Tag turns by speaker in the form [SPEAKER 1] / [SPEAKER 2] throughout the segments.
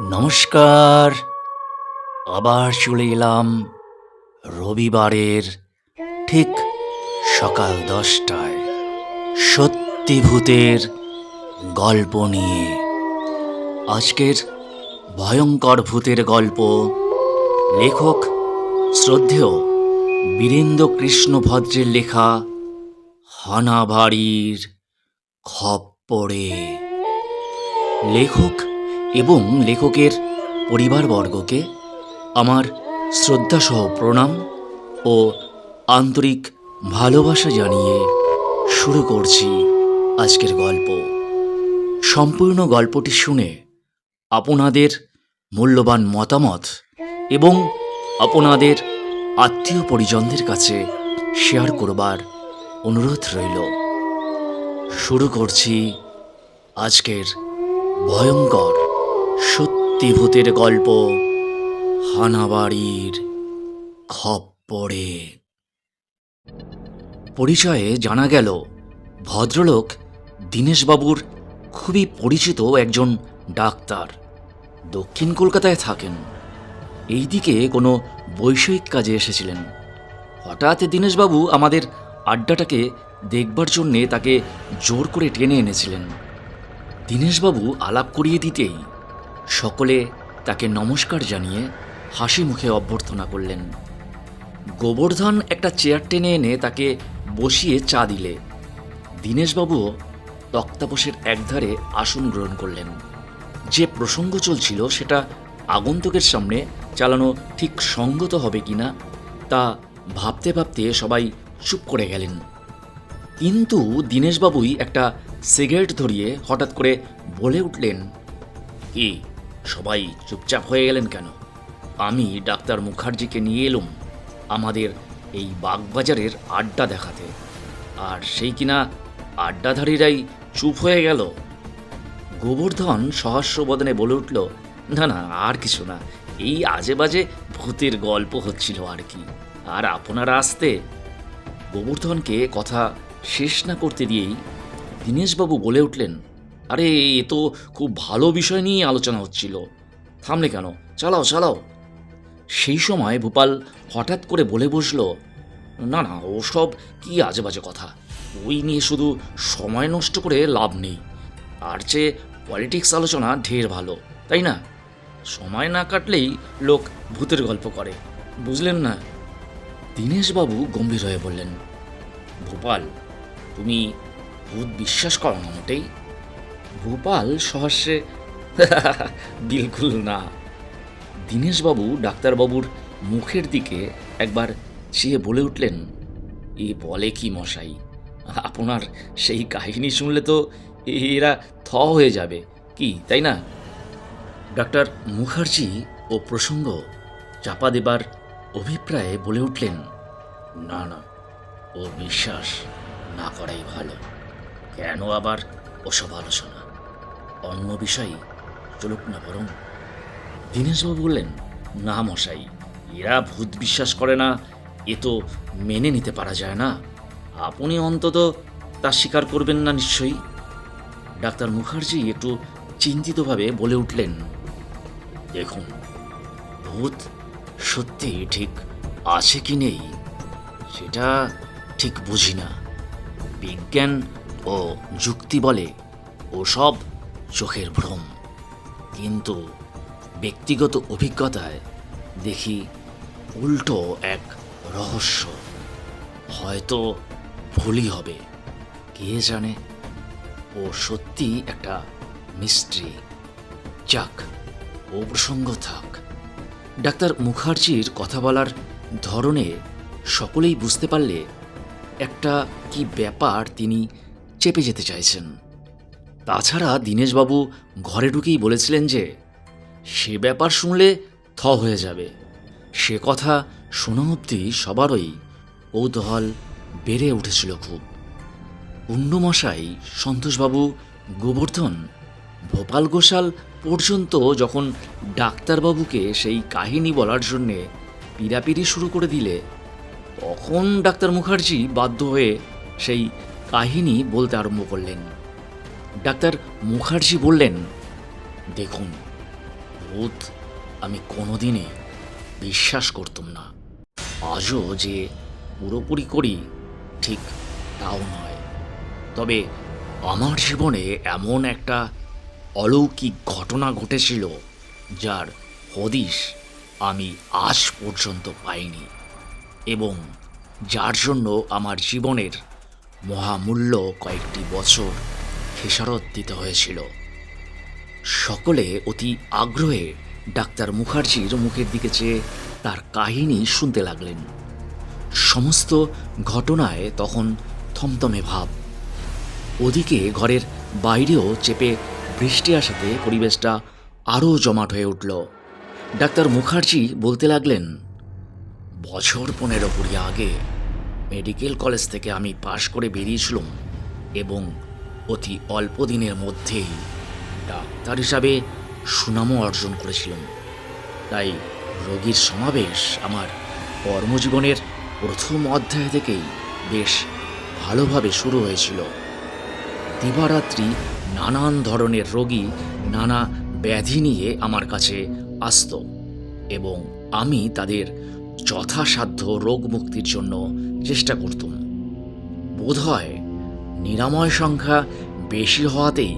[SPEAKER 1] নমস্কার। আবার চলে এলাম রবিবারের ঠিক সকাল দশটায় সত্যি ভূতের গল্প নিয়ে। আজকের ভয়ঙ্কর ভূতের গল্প লেখক শ্রদ্ধেয় বীরেন্দ্র কৃষ্ণ ভদ্রের লেখা হানাবাড়ির খপ্পরে। লেখক এবং লেখকের পরিবারবর্গকে আমার শ্রদ্ধাসহ প্রণাম ও আন্তরিক ভালোবাসা জানিয়ে শুরু করছি আজকের গল্প। সম্পূর্ণ গল্পটি শুনে আপনাদের মূল্যবান মতামত এবং আপনাদের আত্মীয় পরিজনদের কাছে শেয়ার করবার অনুরোধ রইল। শুরু করছি আজকের ভয়ঙ্কর সত্যি ভূতের গল্প হানাবাড়ির খপ্পরে। পরিচয়ে জানা গেল, ভদ্রলোক দীনেশবাবুর খুবই পরিচিত একজন ডাক্তার। দক্ষিণ কলকাতায় থাকেন। এইদিকে কোনো বৈষয়িক কাজে এসেছিলেন। হঠাৎ দীনেশবাবু আমাদের আড্ডাটাকে দেখবার জন্যে তাকে জোর করে টেনে এনেছিলেন। দীনেশবাবু আলাপ করিয়ে দিতেই সকলে তাকে নমস্কার জানিয়ে হাসি মুখে অভ্যর্থনা করলেন। গোবর্ধন একটা চেয়ার টেনে এনে তাকে বসিয়ে চা দিলে। দীনেশবাবুও তক্তাপোষের একধারে আসন গ্রহণ করলেন। যে প্রসঙ্গ চলছিল সেটা আগন্তুকের সামনে চালানো ঠিক সঙ্গত হবে কিনা তা ভাবতে ভাবতে সবাই চুপ করে গেলেন। কিন্তু দীনেশবাবুই একটা সিগারেট ধরিয়ে হঠাৎ করে বলে উঠলেন, কি সবাই চুপচাপ হয়ে গেলেন কেন? আমি ডাক্তার মুখার্জিকে নিয়ে এলুম আমাদের এই বাগবাজারের আড্ডা দেখাতে। আর সেই কিনা আড্ডাধারীরাই চুপ হয়ে গেল। গোবর্ধন সহস্র বদনে বলে উঠল, না না, আর কিছু না। এই আজে বাজে ভূতের গল্প হচ্ছিল আর কি। আর আপনারা আসতে? গোবর্ধনকে কথা শেষ না করতে দিয়েই দীনেশবাবু বলে উঠলেন আরে, এ তো খুব ভালো বিষয় নিয়ে আলোচনা হচ্ছিল। থামলে কেন? চালাও চালাও। সেই সময় ভূপাল হঠাৎ করে বলে বসল, না না, ওসব কি আজে বাজে কথা? ওই নিয়ে শুধু সময় নষ্ট করে লাভ নেই। আর চেয়ে পলিটিক্স আলোচনা ঢের ভালো, তাই না? সময় না কাটলেই লোক ভূতের গল্প করে, বুঝলেন না? দীনেশবাবু গম্ভীর হয়ে বললেন, ভূপাল, তুমি ভূত বিশ্বাস করো না মোটেই। ভূপাল সহস্রে, বিলকুল না। দীনেশবাবু ডাক্তারবাবুর মুখের দিকে একবার চেয়ে বলে উঠলেন, এ বলে কি মশাই? আপনার সেই কাহিনী শুনলে তো এরা থ হয়ে যাবে। কি, তাই না? ডাক্তার মুখার্জি ও প্রসঙ্গ চাপা দেবার অভিপ্রায়ে বলে উঠলেন, না না, ও বিশ্বাস না করাই ভালো। কেন আবার ওসব আলোচনা? অন্য বিষয়, চলুক না বরং। দীনেশবাবু বললেন, না মশাই, এরা ভূত বিশ্বাস করে না, এ তো মেনে নিতে পারা যায় না। আপনি অন্তত তা স্বীকার করবেন না নিশ্চয়ই? ডাক্তার মুখার্জি একটু চিন্তিতভাবে বলে উঠলেন, দেখুন, ভূত সত্যি ঠিক আছে কি নেই, সেটা ঠিক বুঝি না। বিজ্ঞান ও যুক্তি বলে ওসব চোখের ভ্রম। কিন্তু ব্যক্তিগত অভিজ্ঞতায় দেখি উল্টো এক রহস্য। হয়তো ভুলই হবে, কে জানে? ও সত্যি একটা মিস্ট্রি। যাক, ও প্রসঙ্গ থাক। ডাক্তার মুখার্জির কথা বলার ধরনে সকলেই বুঝতে পারলে একটা কি ব্যাপার তিনি চেপে যেতে চাইছেন। তাছাড়া দীনেশবাবু ঘরে ঢুকেই বলেছিলেন যে, সে ব্যাপার শুনলে থ হয়ে যাবে। সে কথা শোনা অবধি সবারই কৌতূহল বেড়ে উঠেছিল খুব। পূর্ণমশাই সন্তোষবাবু, গোবর্ধন, ভোপাল গোশাল পর্যন্ত যখন ডাক্তারবাবুকে সেই কাহিনী বলার জন্যে পিড়াপিড়ি শুরু করে দিলে, তখন ডাক্তার মুখার্জি বাধ্য হয়ে সেই কাহিনী বলতে আরম্ভ করলেন। ডাক্তার মুখার্জি বললেন, দেখুন, ভূত আমি কোনোদিনই বিশ্বাস করতাম না। আজও যে পুরোপুরি করি, ঠিক তাও নয়। তবে আমার জীবনে এমন একটা অলৌকিক ঘটনা ঘটেছিল, যার হদিশ আমি আজ পর্যন্ত পাইনি এবং যার জন্য আমার জীবনের মহামূল্য কয়েকটি বছর খেসারত দিতে হয়েছিল। সকলে অতি আগ্রহে ডাক্তার মুখার্জির মুখের দিকে চেয়ে তার কাহিনী শুনতে লাগলেন। সমস্ত ঘটনায় তখন থমথমে ভাব। ওদিকে ঘরের বাইরেও চেপে বৃষ্টি আসাতে পরিবেশটা আরও জমাট হয়ে উঠল। ডাক্তার মুখার্জি বলতে লাগলেন, বছর পনেরো কুড়ি আগে মেডিকেল কলেজ থেকে আমি পাশ করে বেরিয়েছিলাম এবং অতি অল্প দিনের মধ্যেই ডাক্তার হিসাবে সুনামও অর্জন করেছিলাম। তাই রোগীর সমাবেশ আমার কর্মজীবনের প্রথম অধ্যায় থেকেই বেশ ভালোভাবে শুরু হয়েছিল। দিবারাত্রি নানান ধরনের রোগী নানা ব্যাধি নিয়ে আমার কাছে আসত এবং আমি তাদের যথাসাধ্য রোগ মুক্তির জন্য চেষ্টা করতাম। বোধহয় নিরাময় সংখ্যা বেশি হওয়াতেই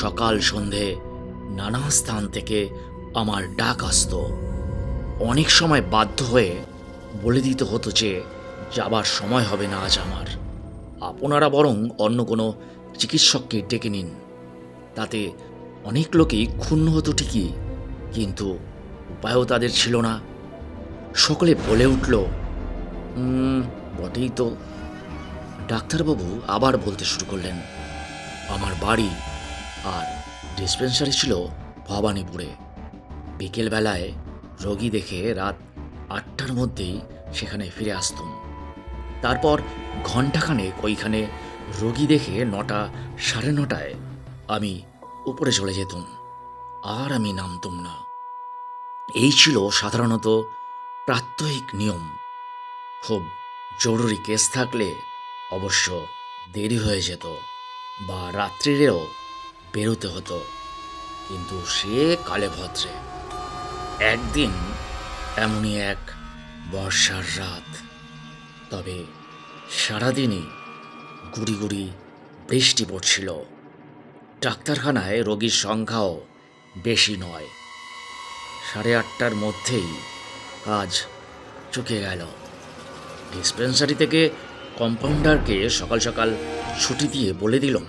[SPEAKER 1] সকাল সন্ধে নানা স্থান থেকে আমার ডাক আসতো। অনেক সময় বাধ্য হয়ে বলে দিতে হতো যে, যাবার সময় হবে না আজ আমার। আপনারা বরং অন্য কোনো চিকিৎসককে ডেকে নিন। তাতে অনেক লোকই ক্ষুণ্ণ হতো ঠিকই, কিন্তু উপায়ও তাদের ছিল না। সকলে বলে উঠল বটেই তো ডাক্তারবাবু আবার বলতে শুরু করলেন, আমার বাড়ি আর ডিসপেন্সারি ছিল ভবানীপুরে। বিকেলবেলায় রোগী দেখে রাত আটটার মধ্যেই সেখানে ফিরে আসতুম। তারপর ঘণ্টাখানেক ওইখানে রোগী দেখে নটা, সাড়ে নটায় আমি উপরে চলে যেতুম, আর আমি নামতুম না। এই ছিল সাধারণত প্রাত্যহিক নিয়ম। খুব জরুরি কেস থাকলে অবশ্য দেরি হয়ে যেত বা রাত্রিরেও বেরোতে হতো। কিন্তু সে কালে ভদ্রে একদিন এমনই এক বর্ষার রাত। তবে সারাদিনই গুড়ি গুড়ি বৃষ্টি পড়ছিল। ডাক্তারখানায় রোগীর সংখ্যাও বেশি নয়। সাড়ে আটটার মধ্যেই কাজ চুকে গেল। ডিসপেন্সারি থেকে কম্পাউন্ডারকে সকাল সকাল ছুটি দিয়ে বলে দিলাম,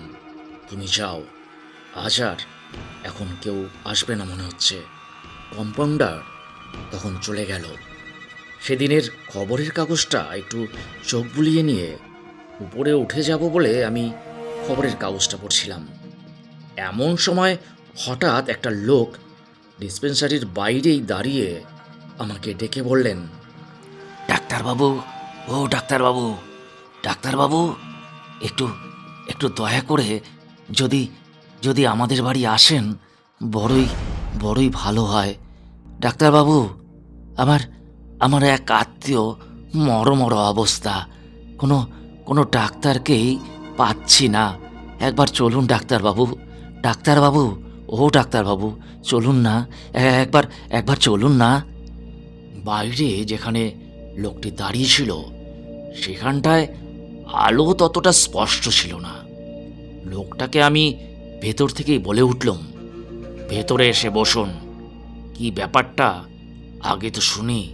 [SPEAKER 1] তুমি যাও। আজ আর এখন কেউ আসবে না মনে হচ্ছে। কম্পাউন্ডার তখন চলে গেল। সেদিনের খবরের কাগজটা একটু চোখ বুলিয়ে নিয়ে, উপরে উঠে যাব বলে আমি খবরের কাগজটা পড়ছিলাম। এমন সময় হঠাৎ একটা লোক ডিসপেন্সারির বাইরেই দাঁড়িয়ে আমাকে ডেকে বললেন, ডাক্তারবাবু, ও ডাক্তারবাবু ডাক্তারবাবু, একটু একটু দয়া করে যদি যদি আমাদের বাড়ি আসেন, বড়ই বড়ই ভালো হয়। ডাক্তারবাবু, আমার আমার এক আত্মীয় মর মর অবস্থা। কোনো কোনো ডাক্তারকেই পাচ্ছি না। একবার চলুন ডাক্তারবাবু ডাক্তারবাবু, ও ডাক্তারবাবু, চলুন না একবার একবার চলুন না। বাইরে যেখানে লোকটি দাঁড়িয়ে ছিল, সেখানটায় আলো ততটা স্পষ্ট ছিল না। লোকটাকে আমি ভেতর থেকেই বলে উঠলাম, ভেতরে এসে বসুন। কি ব্যাপারটা? আগে তো শুনি।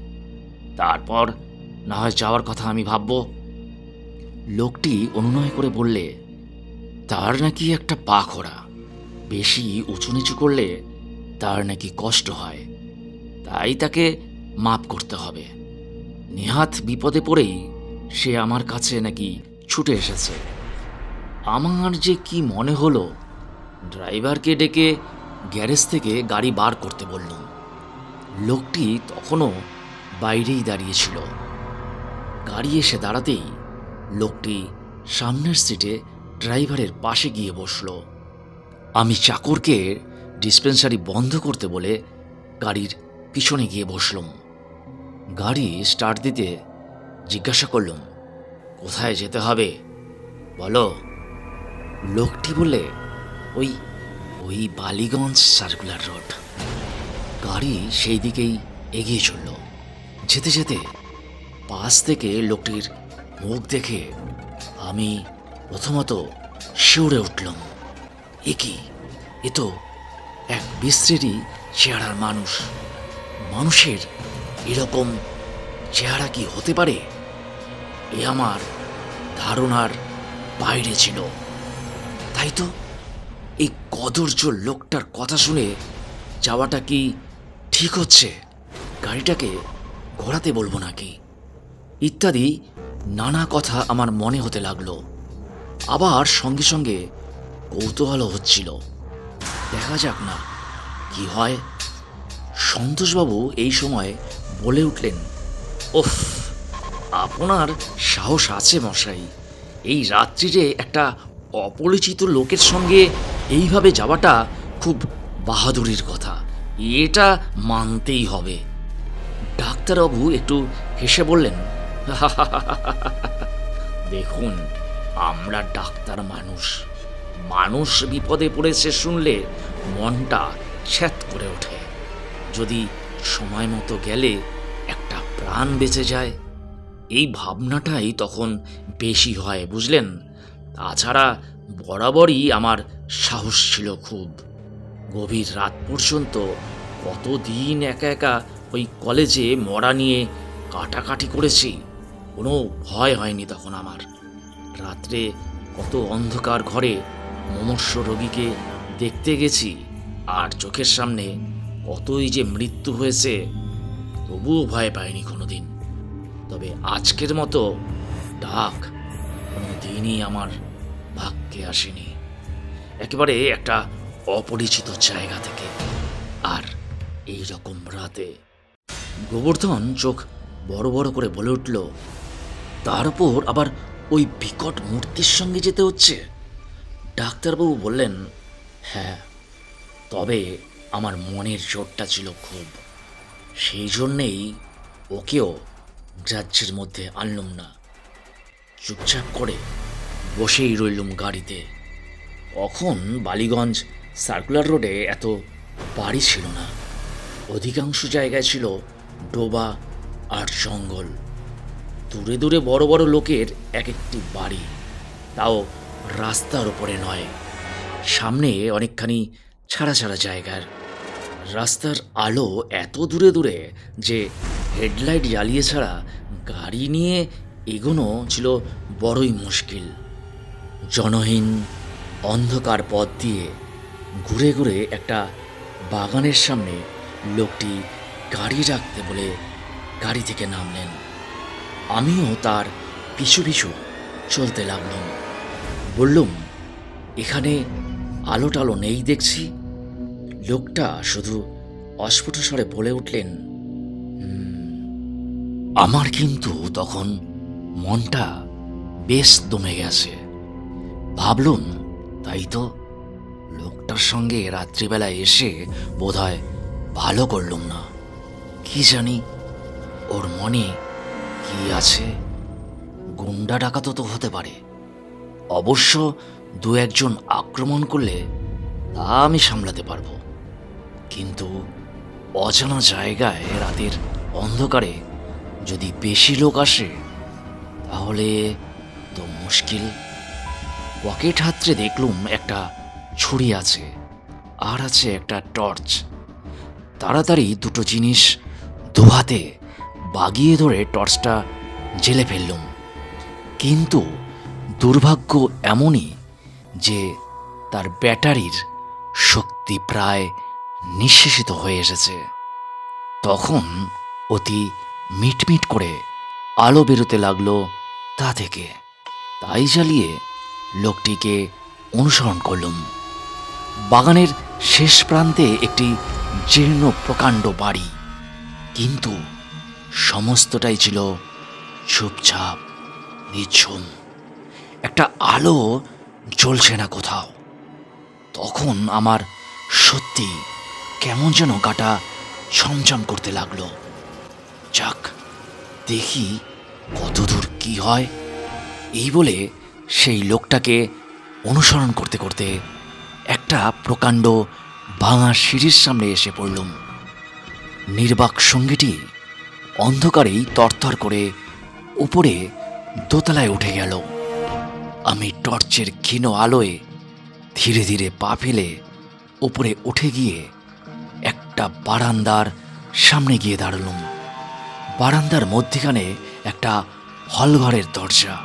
[SPEAKER 1] তারপর না হয় যাওয়ার কথা আমি ভাবব। লোকটি অনুনয় করে বললে, তার নাকি একটা পা খোড়া। বেশি উঁচু নিচু করলে তার নাকি কষ্ট হয়। তাই তাকে মাপ করতে হবে। নেহাত বিপদে পড়েই সে আমার কাছে নাকি ছুটে এসেছে। আমার যে কি মনে হলো, ড্রাইভারকে ডেকে গ্যারেজ থেকে গাড়ি বার করতে বললুম। লোকটি তখনও বাইরেই দাঁড়িয়েছিল গাড়ি এসে দাঁড়াতেই লোকটি সামনের সিটে ড্রাইভারের পাশে গিয়ে বসল। আমি চাকরকে ডিসপেন্সারি বন্ধ করতে বলে গাড়ির পিছনে গিয়ে বসলাম। গাড়ি স্টার্ট দিতে জিজ্ঞাসা করলাম, কোথায় যেতে হবে? বলো। লোকটি বলে ওই ওই বালিগঞ্জ সার্কুলার রোড। গাড়ি সেই দিকেই এগিয়ে চলল। যেতে যেতে পাশ থেকে লোকটির মুখ দেখে আমি প্রথমত শিউরে উঠলাম। এ কি? এ তো এক বিশ্রী চেহারার মানুষ। মানুষের এরকম চেহারা কি হতে পারে? এ আমার ধারণার বাইরে ছিল। তাই তো? এই কদর্য লোকটার কথা শুনে যাওয়াটা কি ঠিক হচ্ছে? গাড়িটাকে ঘোরাতে বলব নাকি? ইত্যাদি নানা কথা আমার মনে হতে লাগল। আবার সঙ্গে সঙ্গে কৌতূহলও হচ্ছিল। দেখা যাক না কি হয়। সন্তোষবাবু এই সময় বলে উঠলেন ওফ আপনার সাহস আছে মশাই। এই রাত্রিরে একটা অপরিচিত লোকের সঙ্গে এইভাবে যাওয়াটা খুব বাহাদুরির কথা। এটা মানতেই হবে। ডাক্তারবাবু একটু হেসে বললেন দেখুন, আমরা ডাক্তার মানুষ। মানুষ বিপদে পড়েছে শুনলে মনটা ছ্যাত করে ওঠে। যদি সময় মতো গেলে একটা প্রাণ বেঁচে যায়। এই ভাবনাটাই তখন বেশি হয়, বুঝলেন? তাছাড়া বরাবরই আমার সাহস ছিল খুব। গভীর রাত পর্যন্ত কতদিন একা একা ওই কলেজে মরা নিয়ে কাটাকাটি করেছি, কোনো ভয় হয়নি তখন আমার। রাত্রে কত অন্ধকার ঘরে মমস্য রোগীকে দেখতে গেছি, আর চোখের সামনে কতই যে মৃত্যু হয়েছে, তবুও ভয় পাইনি কোনোদিন। তবে আজকের মতো ডাক কোনো দিনই আমার ভাগ্যে আসেনি। একেবারে একটা অপরিচিত জায়গা থেকে। আর এই রকম রাতে গোবর্ধন চোখ বড় বড় করে বলে উঠল, তার উপর আবার ওই বিকট মূর্তির সঙ্গে যেতে হচ্ছে? ডাক্তারবাবু বললেন হ্যাঁ তবে আমার মনের জোরটা ছিল খুব। সেই জন্যেই ওকেও রাজ্যের মধ্যে আনলুম না। চুপচাপ করে বসেই রইলুম গাড়িতে। তখন বালিগঞ্জ সার্কুলার রোডে এত বাড়ি ছিল না? অধিকাংশ জায়গায় ছিল ডোবা আর জঙ্গল। দূরে দূরে বড় বড় লোকের এক একটি বাড়ি। তাও রাস্তার ওপরে নয়। সামনে অনেকখানি ছাড়া ছাড়া জায়গার। রাস্তার আলো এত দূরে দূরে যে হেডলাইট জ্বালিয়ে ছাড়া গাড়ি নিয়ে এগোনো ছিল বড়ই মুশকিল। জনহীন অন্ধকার পথ দিয়ে ঘুরে ঘুরে একটা বাগানের সামনে লোকটি গাড়ি রাখতে বলে গাড়ি থেকে নামলেন। আমিও তার পিছু পিছু চলতে লাগলাম। বললুম, এখানে আলো টালো নেই দেখছি। লোকটা শুধু অস্ফুট স্বরে বলে উঠলেন, "হুম।" আমার কিন্তু তখন মনটা বেশ দমে গেছে। ভাবলুম, তাই তো লোকটার সঙ্গে রাত্রিবেলা এসে বোধহয় ভালো করলুম না। কি জানি ওর মনে কি আছে। গুন্ডা ডাকাতও তো হতে পারে। অবশ্য দু একজন আক্রমণ করলে তা আমি সামলাতে পারব। কিন্তু অজানা জায়গায় রাতের অন্ধকারে যদি বেশি লোক আসে, তাহলে তো মুশকিল। পকেট হাতড়ে দেখলুম একটা ছুরি আছে, আর আছে একটা টর্চ। তাড়াতাড়ি দুটো জিনিস দুহাতে বাগিয়ে ধরে টর্চটা জেলে ফেললুম। কিন্তু দুর্ভাগ্য এমনই যে তার ব্যাটারির শক্তি প্রায় নিঃশেষিত হয়ে এসেছে। তখন অতি মিটমিট করে আলো বেরোতে লাগল তা থেকে। তাই জ্বালিয়ে লোকটিকে অনুসরণ করলুম। বাগানের শেষ প্রান্তে একটি জীর্ণ প্রকাণ্ড বাড়ি। কিন্তু সমস্তটাই ছিল চুপচাপ, নিঝুম। একটা আলো জ্বলছে না কোথাও। তখন আমার সত্যি কেমন যেন গাটা ছমছম করতে লাগল। যাক, দেখি কতদূর কি হয়। এই বলে সেই লোকটাকে অনুসরণ করতে করতে একটা প্রকাণ্ড ভাঙা সিঁড়ির সামনে এসে পড়লুম নির্বাক সঙ্গীটি অন্ধকারেই তরতর করে উপরে দোতলায় উঠে গেল। আমি টর্চের ক্ষীণ আলোয় ধীরে ধীরে পা ফেলে উপরে উঠে গিয়ে একটা বারান্দার সামনে গিয়ে দাঁড়ালুম। বারান্দার মধ্যিখানে একটা হলঘরের দরজা।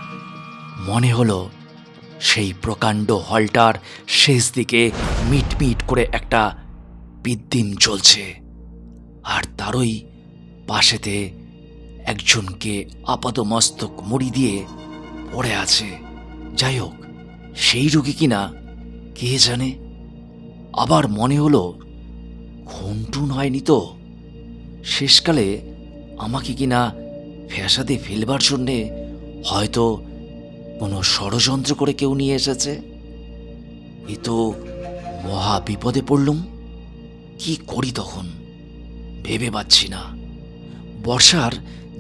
[SPEAKER 1] মনে হলো সেই প্রকাণ্ড হলটার শেষ দিকে মিটমিট করে একটা বিদ্যিম চলছে আর তারই পাশেতে একজনকে আপাদমস্তক মুড়ি দিয়ে পড়ে আছে। যাই হোক, সেই রোগী কিনা, কে জানে? আবার মনে হলো, খুনটুন হয়নি তো? শেষকালে আমাকে কিনা ফ্যাসাদে ফেলবার জন্যে হয়তো কোনো ষড়যন্ত্র করে কেউ নিয়ে এসেছে? এ তো মহা বিপদে পড়লুম। কি করি তখন? ভেবে পাচ্ছি না। বর্ষার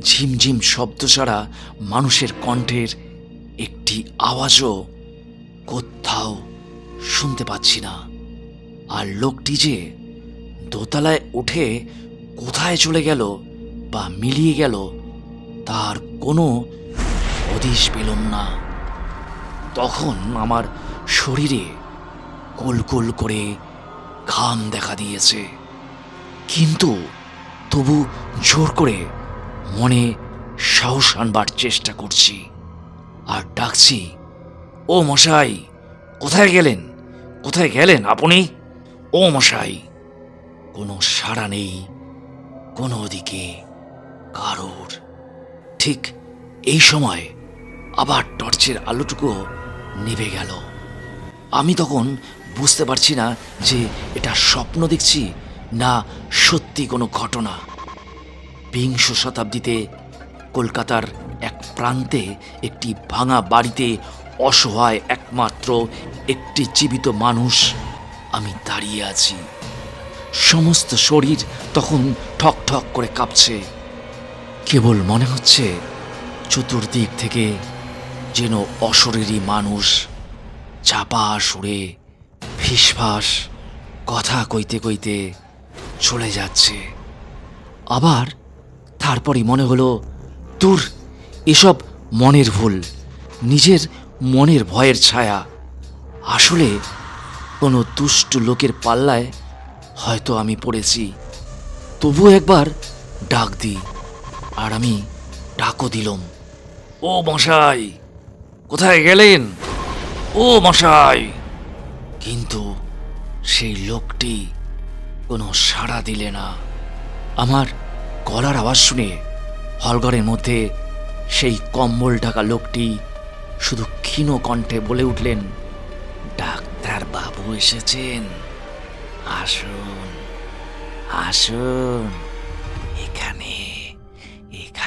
[SPEAKER 1] ঝিমঝিম শব্দ ছাড়া মানুষের কণ্ঠের একটি আওয়াজও কোথাও শুনতে পাচ্ছি না। আর লোকটি যে দোতলায় উঠে কোথায় চলে গেল বা মিলিয়ে গেল, তার কোনো হদিশ পেলুম না। তখন আমার শরীরে কুলকুল করে ঘাম দেখা দিয়েছে। কিন্তু তবু জোর করে মনে সাহস আনবার চেষ্টা করছি আর ডাকছি, ও মশাই, কোথায় গেলেন? কোথায় গেলেন আপনি? ও মশাই, কোনো সাড়া নেই, কোনো দিকে কারোর। ঠিক এই সময় আবার টর্চের আলোটুকু নিভে গেল। আমি তখন বুঝতে পারছি না যে এটা স্বপ্ন দেখছি না সত্যি কোনো ঘটনা। বিংশ শতাব্দীতে কলকাতার এক প্রান্তে একটি ভাঙা বাড়িতে অসহায় একমাত্র একটি জীবিত মানুষ আমি দাঁড়িয়ে আছি। সমস্ত শরীর তখন ঠক ঠক করে কাঁপছে। কেবল মনে হচ্ছে চতুর্দিক থেকে যেন অশরীরী মানুষ চাপা সুরে ফিসফাস কথা কইতে কইতে চলে যাচ্ছে। আবার তারপরই মনে হলো, দূর, এসব মনের ভুল, নিজের মনের ভয়ের ছায়া। আসলে কোনো দুষ্ট লোকের পাল্লায় হয়তো আমি পড়েছি তবু একবার ডাক দিই। আর আমি ডাকও দিলুম। ও মশাই কোথায় গেলেন? ও মশাই। কিন্তু সেই লোকটি কোনো সাড়া দিলে না। আমার গলার আওয়াজ শুনে হলঘরের মধ্যে সেই কম্বল ঢাকা লোকটি শুধু ক্ষীণ কণ্ঠে বলে উঠলেন ডাক্তার বাবু এসেছেন। আসুন আসুন।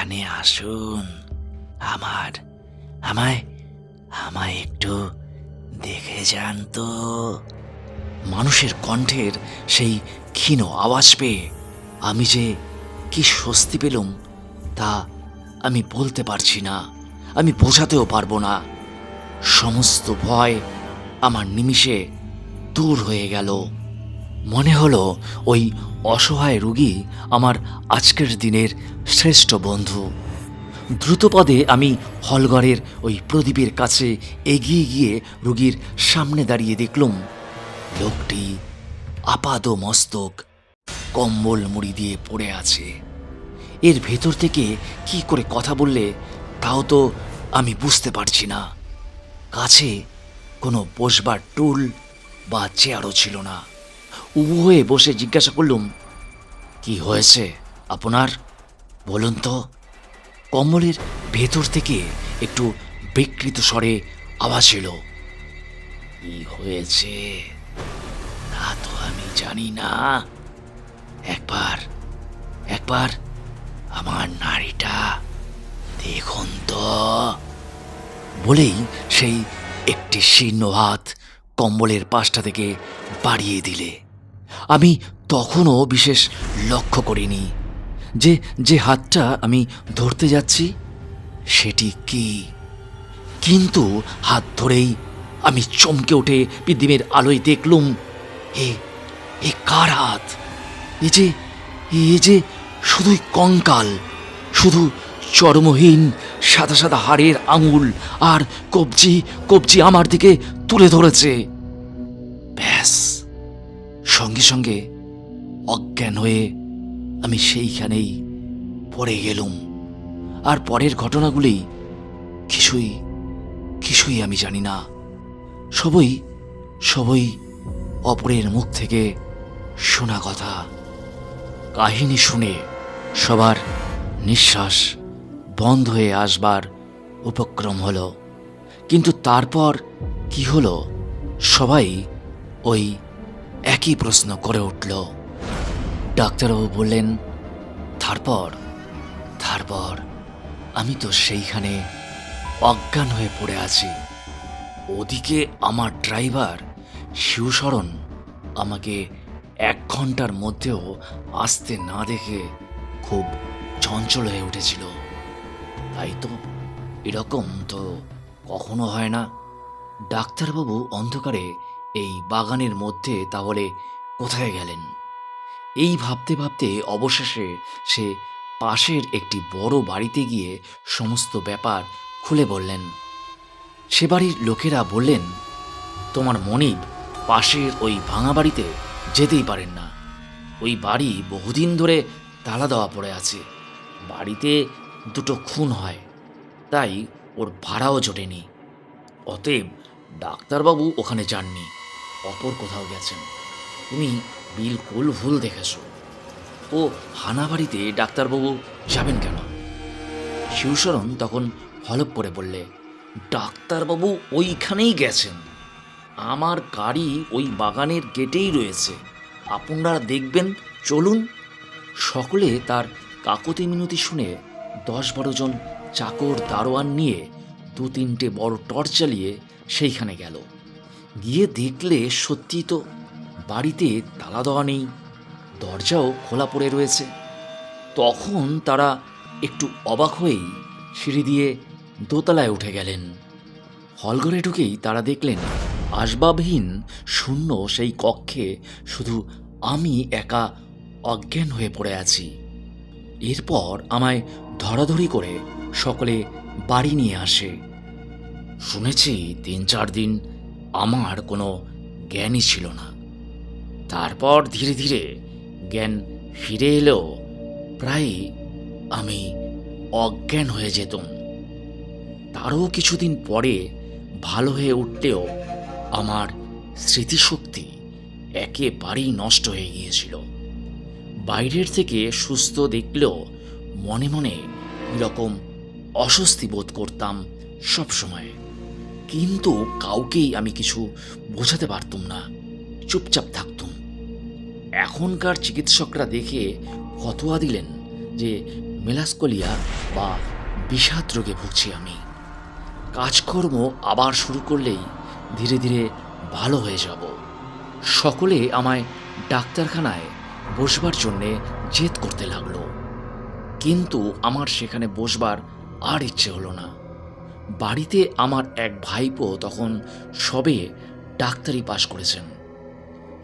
[SPEAKER 1] এখানে আসুন। আমার, আমায় আমায় একটু দেখে যান তো। মানুষের কণ্ঠের সেই ক্ষীণ আওয়াজ পেয়ে আমি যে কি স্বস্তি পেলুম তা আমি বলতে পারছি না, আমি বোঝাতেও পারব না। সমস্ত ভয় আমার নিমিষে দূর হয়ে গেল। মনে হলো ওই অসহায় রুগী আমার আজকের দিনের শ্রেষ্ঠ বন্ধু। দ্রুতপদে আমি হলঘরের ওই প্রদীপের কাছে এগিয়ে গিয়ে রুগীর সামনে দাঁড়িয়ে দেখলুম, লোকটি আপাদ মস্তক, কম্বল মুড়ি দিয়ে পড়ে আছে। এর ভেতর থেকে কি করে কথা বললে তাও তো আমি বুঝতে পারছি না। কাছে কোনো বসবার টুল বা চেয়ারও ছিল না। উবু হয়ে বসে জিজ্ঞাসা করলুম, কি হয়েছে? আপনার? বলুন তো, কম্বলের ভেতর থেকে একটু বিকৃত স্বরে আওয়াজ এলো। কি হয়েছে? তা তো আমি জানি না। একবার একবার আমার নারীটা দেখুন তো। বলেই সেই একটি শীর্ণ হাত কম্বলের পাশটা থেকে বাড়িয়ে দিলে। আমি তখনও বিশেষ লক্ষ্য করিনি। যে যে হাতটা আমি ধরতে যাচ্ছি, সেটি কি? কিন্তু হাত ধরেই আমি চমকে উঠে পৃথিবীর আলোয় দেখলুম, এ এ কার হাত? এ যে এ যে শুধুই কঙ্কাল, শুধু চরমহীন সাদা সাদা হাড়ের আঙুল আর কবজি কবজি আমার দিকে তুলে ধরেছে। সঙ্গে সঙ্গে অজ্ঞান হয়ে আমি সেইখানেই পড়ে গেলুম। আর পরের ঘটনাগুলি কিছুই কিছুই আমি জানি না। সবই সবই অপরের মুখ থেকে শোনা কথা। কাহিনী শুনে সবার নিঃশ্বাস বন্ধ হয়ে আসবার উপক্রম হলো। কিন্তু তারপর কি হলো? সবাই ওই একই প্রশ্ন করে উঠল। ডাক্তারবাবু বললেন, তারপর তারপর আমি তো সেইখানে অজ্ঞান হয়ে পড়ে আছি। ওদিকে আমার ড্রাইভার শিবশরণ আমাকে এক ঘণ্টার মধ্যেও আসতে না দেখে খুব চঞ্চল হয়ে উঠেছিল। তাই তো এরকম তো কখনো হয় না। ডাক্তারবাবু অন্ধকারে এই বাগানের মধ্যে তাহলে কোথায় গেলেন? এই ভাবতে ভাবতে অবশেষে সে পাশের একটি বড় বাড়িতে গিয়ে সমস্ত ব্যাপার খুলে বললেন। সে বাড়ির লোকেরা বললেন, তোমার মনিব পাশের ওই ভাঙা বাড়িতে যেতেই পারেন না। ওই বাড়ি বহুদিন ধরে তালা দেওয়া পড়ে আছে। বাড়িতে দুটো খুন হয়, তাই ওর ভাড়াও জোটেনি। অতএব ডাক্তারবাবু ওখানে যাননি। অপর কোথাও গেছেন। তুমি বিলকুল ভুল দেখেছ। ও হানাবাড়িতে ডাক্তারবাবু যাবেন কেন? শিবশরণ তখন হলপ করে বললে, ডাক্তারবাবু ওইখানেই গেছেন। আমার গাড়ি ওই বাগানের গেটেই রয়েছে। আপনারা দেখবেন, চলুন। সকলে তার কাকতি মিনতি শুনে দশ বারো জন চাকর দারোয়ান নিয়ে দু তিনটে বড় টর্চ চালিয়ে সেইখানে গেল। গিয়ে দেখলে সত্যি তো বাড়িতে তালা দেওয়া নেই, দরজাও খোলা পড়ে রয়েছে। তখন তারা একটু অবাক হয়েই সিঁড়ি দিয়ে দোতলায় উঠে গেলেন। হলঘরে ঢুকেই তারা দেখলেন আসবাবহীন শূন্য সেই কক্ষে শুধু আমি একা অজ্ঞান হয়ে পড়ে আছি। এরপর আমায় ধরাধরি করে সকলে বাড়ি নিয়ে আসে। শুনেছি তিন চার দিন আমার কোনো জ্ঞানই ছিল না। তারপর ধীরে ধীরে জ্ঞান ফিরে এলেও প্রায় আমি অজ্ঞান হয়ে যেতাম। তারও কিছুদিন পরে ভালো হয়ে উঠলেও আমার স্মৃতিশক্তি একেবারেই নষ্ট হয়ে গিয়েছিল। বাইরের থেকে সুস্থ দেখলেও মনে মনে এরকম অস্বস্তি বোধ করতাম সব সময় কিন্তু কাউকেই আমি কিছু বোঝাতে পারতুম না। চুপচাপ থাকতুম। এখনকার চিকিৎসকরা দেখে ফতোয়া দিলেন যে মেলাসকলিয়া বা বিষাদ রোগে ভুগছি আমি। কাজকর্ম আবার শুরু করলেই ধীরে ধীরে ভালো হয়ে যাব। সকলে আমায় ডাক্তারখানায় বসবার জন্যে জেদ করতে লাগল। কিন্তু আমার সেখানে বসবার আর ইচ্ছে হলো না। বাড়িতে আমার এক ভাইপো তখন সবে ডাক্তারি পাশ করেছেন।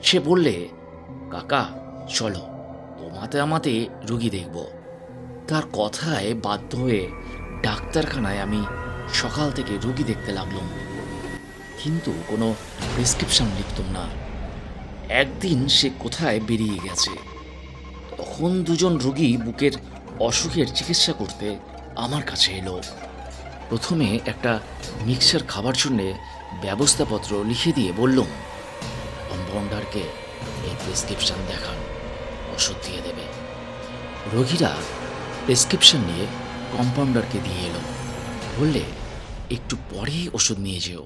[SPEAKER 1] সে বললে, কাকা, চলো, তোমাতে আমাতে রুগী দেখব। তার কথায় বাধ্য হয়ে ডাক্তারখানায় আমি সকাল থেকে রুগী দেখতে লাগলাম। কিন্তু কোনো প্রেসক্রিপশন লিখতাম না। একদিন সে কোথায় বেরিয়ে গেছে? তখন দুজন রুগী বুকের অসুখের চিকিৎসা করতে আমার কাছে এলো। প্রথমে একটা মিক্সার খাবার জন্যে ব্যবস্থাপত্র লিখে দিয়ে বললুম কম্পাউন্ডারকে এই প্রেসক্রিপশন দেখান, ওষুধ দিয়ে দেবে। রোগীরা প্রেসক্রিপশন নিয়ে কম্পাউন্ডারকে দিয়ে এলো। বললে, একটু পরেই ওষুধ নিয়ে যেও।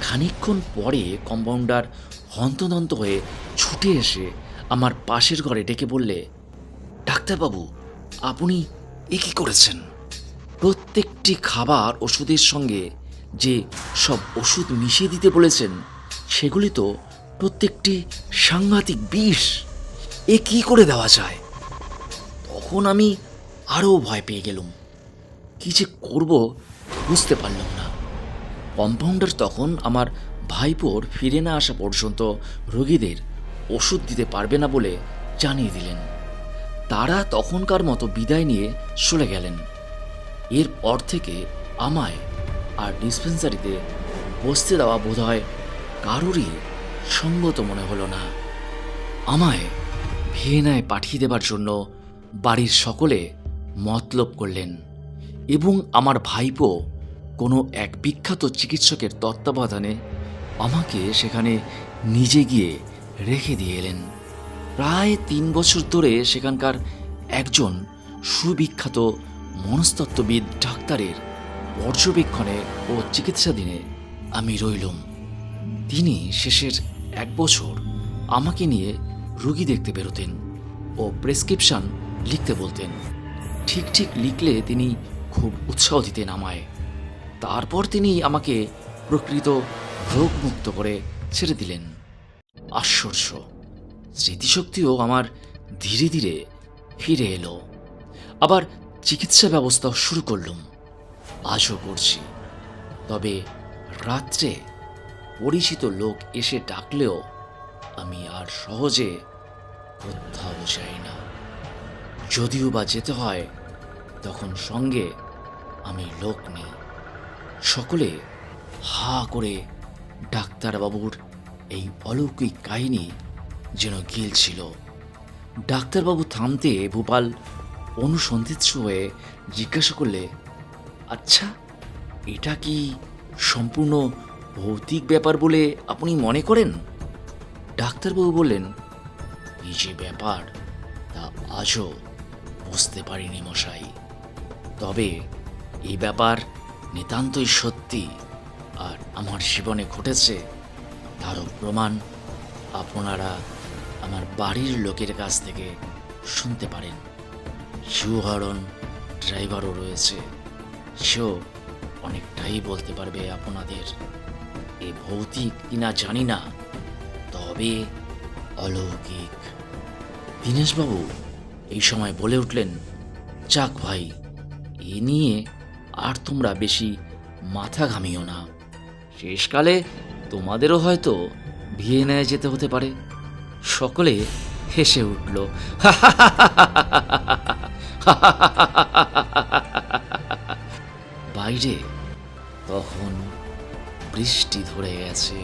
[SPEAKER 1] খানিকক্ষণ পরে কম্পাউন্ডার হন্তদন্ত হয়ে ছুটে এসে আমার পাশের ঘরে ডেকে বললে, ডাক্তারবাবু, আপনি এ কি করেছেন? প্রত্যেকটি খাবার ওষুধের সঙ্গে যে সব ওষুধ মিশিয়ে দিতে বলেছেন, সেগুলি তো প্রত্যেকটি সাংঘাতিক বিষ। এ কি করে দেওয়া যায়? তখন আমি আরও ভয় পেয়ে গেলুম। কি যে করব বুঝতে পারলাম না। কম্পাউন্ডার তখন আমার ভাইপোর ফিরে না আসা পর্যন্ত রোগীদের ওষুধ দিতে পারবে না বলে জানিয়ে দিলেন। তারা তখনকার মতো বিদায় নিয়ে চলে গেলেন। এরপর থেকে আমায় আর ডিসপেন্সারিতে বসতে দেওয়া বোধ হয় কারোরই সঙ্গত মনে হলো না। আমায় ভিয়েনায় পাঠিয়ে দেবার জন্য বাড়ির সকলে মতলব করলেন এবং আমার ভাইপো কোনো এক বিখ্যাত চিকিৎসকের তত্ত্বাবধানে আমাকে সেখানে নিজে গিয়ে রেখে দিয়ে এলেন। প্রায় তিন বছর ধরে সেখানকার একজন সুবিখ্যাত মনস্তত্ত্ববিদ ডাক্তারের পর্যবেক্ষণে ও চিকিৎসাধীনে আমি রইলুম। তিনি শেষের এক বছর আমাকে নিয়ে রুগী দেখতে বেরোতেন ও প্রেসক্রিপশন লিখতে বলতেন। ঠিক ঠিক লিখলে তিনি খুব উৎসাহ দিতেন আমায়। তারপর তিনি আমাকে প্রকৃত রোগমুক্ত করে ছেড়ে দিলেন। আশ্চর্য, স্মৃতিশক্তিও আমার ধীরে ধীরে ফিরে এলো। আবার চিকিৎসা ব্যবস্থা শুরু করলুম। আজও করছি। তবে রাত্রে পরিচিত লোক এসে ডাকলেও আমি আর সহজে কোথাও যাই না। যদিও বা যেতে হয়, তখন সঙ্গে আমি লোক নেই। সকলে হা করে ডাক্তারবাবুর এই অলৌকিক কাহিনী যেন গিলছিল। ডাক্তারবাবু থামতে ভূপাল অনুসন্ধিৎস হয়ে জিজ্ঞাসা করলে আচ্ছা এটা কি সম্পূর্ণ ভৌতিক ব্যাপার বলে আপনি মনে করেন? ডাক্তারবাবু বললেন, এই যে ব্যাপার, তা আজও বুঝতে পারিনি মশাই। তবে এই ব্যাপার নিতান্তই সত্যি আর আমার জীবনে ঘটেছে। তারও প্রমাণ আপনারা আমার বাড়ির লোকের কাছ থেকে শুনতে পারেন। শিউহরণ ড্রাইভারও রয়েছে সেও অনেকটাই বলতে পারবে আপনাদের এ ভৌতিক কিনা জানি না তবে অলৌকিক দীনেশবাবু এই সময় বলে উঠলেন যাক ভাই এ নিয়ে আর তোমরা বেশি মাথা ঘামিও না শেষকালে তোমাদেরও হয়তো ভিয়েনায় যেতে হতে পারে সকলে হেসে উঠল বাইরে তখন বৃষ্টি ধরে গেছে।